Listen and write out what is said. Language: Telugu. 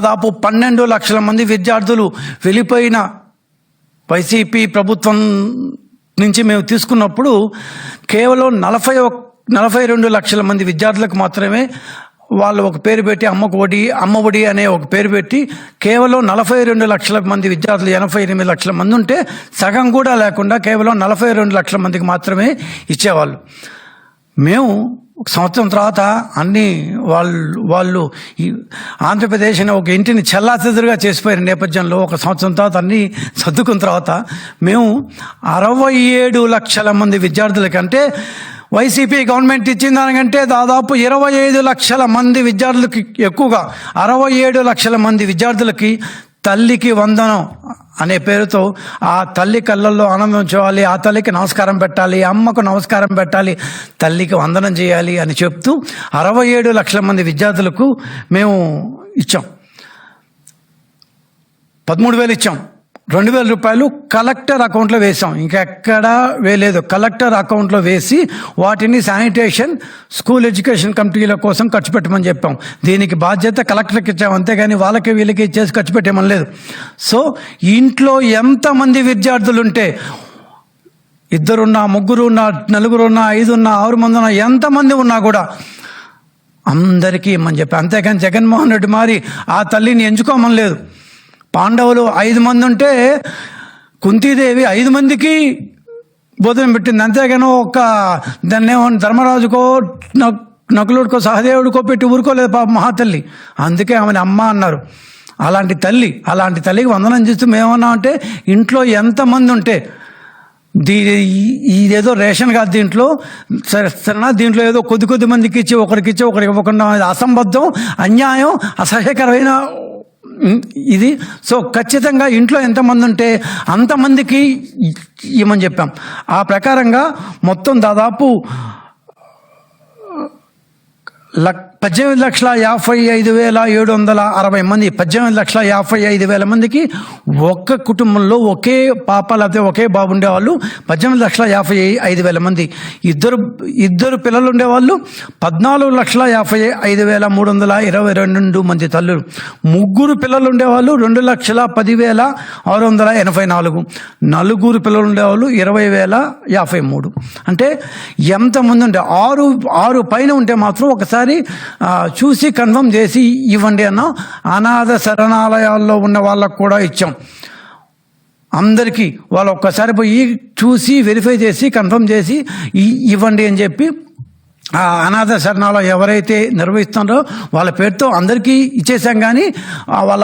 దాదాపు పన్నెండు లక్షల మంది విద్యార్థులు వెళ్ళిపోయిన వైసీపీ ప్రభుత్వం నుంచి మేము తీసుకున్నప్పుడు కేవలం నలభై ఒక్- నలభై రెండు లక్షల మంది విద్యార్థులకు మాత్రమే వాళ్ళు ఒక పేరు పెట్టి అమ్మకు ఒడి అమ్మ ఒడి అనే ఒక పేరు పెట్టి కేవలం నలభై రెండు లక్షల మంది విద్యార్థులు ఎనభై ఎనిమిది లక్షల మంది ఉంటే సగం కూడా లేకుండా కేవలం నలభై రెండు లక్షల మందికి మాత్రమే ఇచ్చేవాళ్ళు. మేము ఒక సంవత్సరం తర్వాత అన్ని వాళ్ళు వాళ్ళు ఈ ఆంధ్రప్రదేశ్ అనే ఒక ఇంటిని చెల్లాచెదురుగా చేసిపోయిన నేపథ్యంలో ఒక సంవత్సరం తర్వాత అన్ని సర్దుకున్న తర్వాత మేము అరవై ఏడు లక్షల మంది విద్యార్థుల కంటే వైసీపీ గవర్నమెంట్ ఇచ్చిన దానికంటే దాదాపు ఇరవై ఐదు లక్షల మంది విద్యార్థులకి ఎక్కువగా అరవై ఏడు లక్షల మంది విద్యార్థులకి తల్లికి వందనం అనే పేరుతో ఆ తల్లి కళ్ళల్లో ఆనందం చూడాలి ఆ తల్లికి నమస్కారం పెట్టాలి అమ్మకు నమస్కారం పెట్టాలి తల్లికి వందనం చేయాలి అని చెప్తూ అరవై ఏడు లక్షల మంది విద్యార్థులకు మేము ఇచ్చాం. పదమూడు వేలు ఇచ్చాం. రెండు వేల రూపాయలు కలెక్టర్ అకౌంట్లో వేసాం ఇంకెక్కడా వేయలేదు. కలెక్టర్ అకౌంట్లో వేసి వాటిని శానిటేషన్ స్కూల్ ఎడ్యుకేషన్ కమిటీల కోసం ఖర్చు పెట్టమని చెప్పాం. దీనికి బాధ్యత కలెక్టర్కి ఇచ్చాం. అంతేగాని వాళ్ళకి వీళ్ళకి ఇచ్చేసి ఖర్చు పెట్టమని లేదు. సో ఇంట్లో ఎంతమంది విద్యార్థులు ఉంటే ఇద్దరున్నా ముగ్గురున్నా నలుగురున్నా ఐదున్నా ఆరు మంది ఉన్నా ఎంతమంది ఉన్నా కూడా అందరికీ ఇమ్మని చెప్పి. అంతేకాని జగన్మోహన్ రెడ్డి మారి ఆ తల్లిని ఎంచుకోమని లేదు. పాండవులు ఐదు మంది ఉంటే కుంతీదేవి ఐదు మందికి భోజనం పెట్టింది. అంతేగాని ఒక దాన్ని ఏమో ధర్మరాజుకో నకులుడికో సహదేవుడికో పెట్టి ఊరుకోలేదు పాప మహాతల్లి. అందుకే ఆమెను అమ్మ అన్నారు. అలాంటి తల్లి అలాంటి తల్లికి వందనం చేస్తూ మేమన్నా అంటే ఇంట్లో ఎంతమంది ఉంటే దీ ఇదేదో రేషన్ కాదు దీంట్లో సరే సరేనా? దీంట్లో ఏదో కొద్ది కొద్ది మందికి ఇచ్చి ఒకరికి ఇచ్చి ఒకరికి ఇవ్వకుండా అసంబద్ధం అన్యాయం అసహ్యకరమైన ఇది. సో ఖచ్చితంగా ఇంట్లో ఎంతమంది ఉంటే అంతమందికి ఇవ్వమని చెప్పాం. ఆ ప్రకారంగా మొత్తం దాదాపు లక్ పద్దెనిమిది లక్షల యాభై ఐదు వేల ఏడు వందల అరవై మంది పద్దెనిమిది లక్షల యాభై ఐదు వేల మందికి ఒక్క కుటుంబంలో ఒకే పాప లేకపోతే ఒకే బాబు ఉండేవాళ్ళు పద్దెనిమిది లక్షల యాభై ఐదు వేల మంది. ఇద్దరు ఇద్దరు పిల్లలు ఉండేవాళ్ళు పద్నాలుగు లక్షల యాభై ఐదు వేల మూడు వందల ఇరవై రెండు మంది తల్లులు. ముగ్గురు పిల్లలు ఉండేవాళ్ళు రెండు లక్షల పదివేల ఆరు వందల ఎనభై నాలుగు. నలుగురు పిల్లలు ఉండేవాళ్ళు ఇరవై వేల యాభై మూడు. అంటే ఎంతమంది ఉండే? ఆరు ఆరు పైన ఉంటే మాత్రం ఒకసారి ఒకసారి చూసి కన్ఫర్మ్ చేసి ఇవ్వండి అన్న అనాథ శరణాలయాల్లో ఉన్న వాళ్ళకు కూడా ఇచ్చాం. అందరికీ వాళ్ళు ఒక్కసారి పోయి చూసి వెరిఫై చేసి కన్ఫర్మ్ చేసి ఇవ్వండి అని చెప్పి ఆ అనాథ శరణాలయం ఎవరైతే నిర్వహిస్తున్నారో వాళ్ళ పేరుతో అందరికీ ఇచ్చేసాం. కానీ వాళ్ళ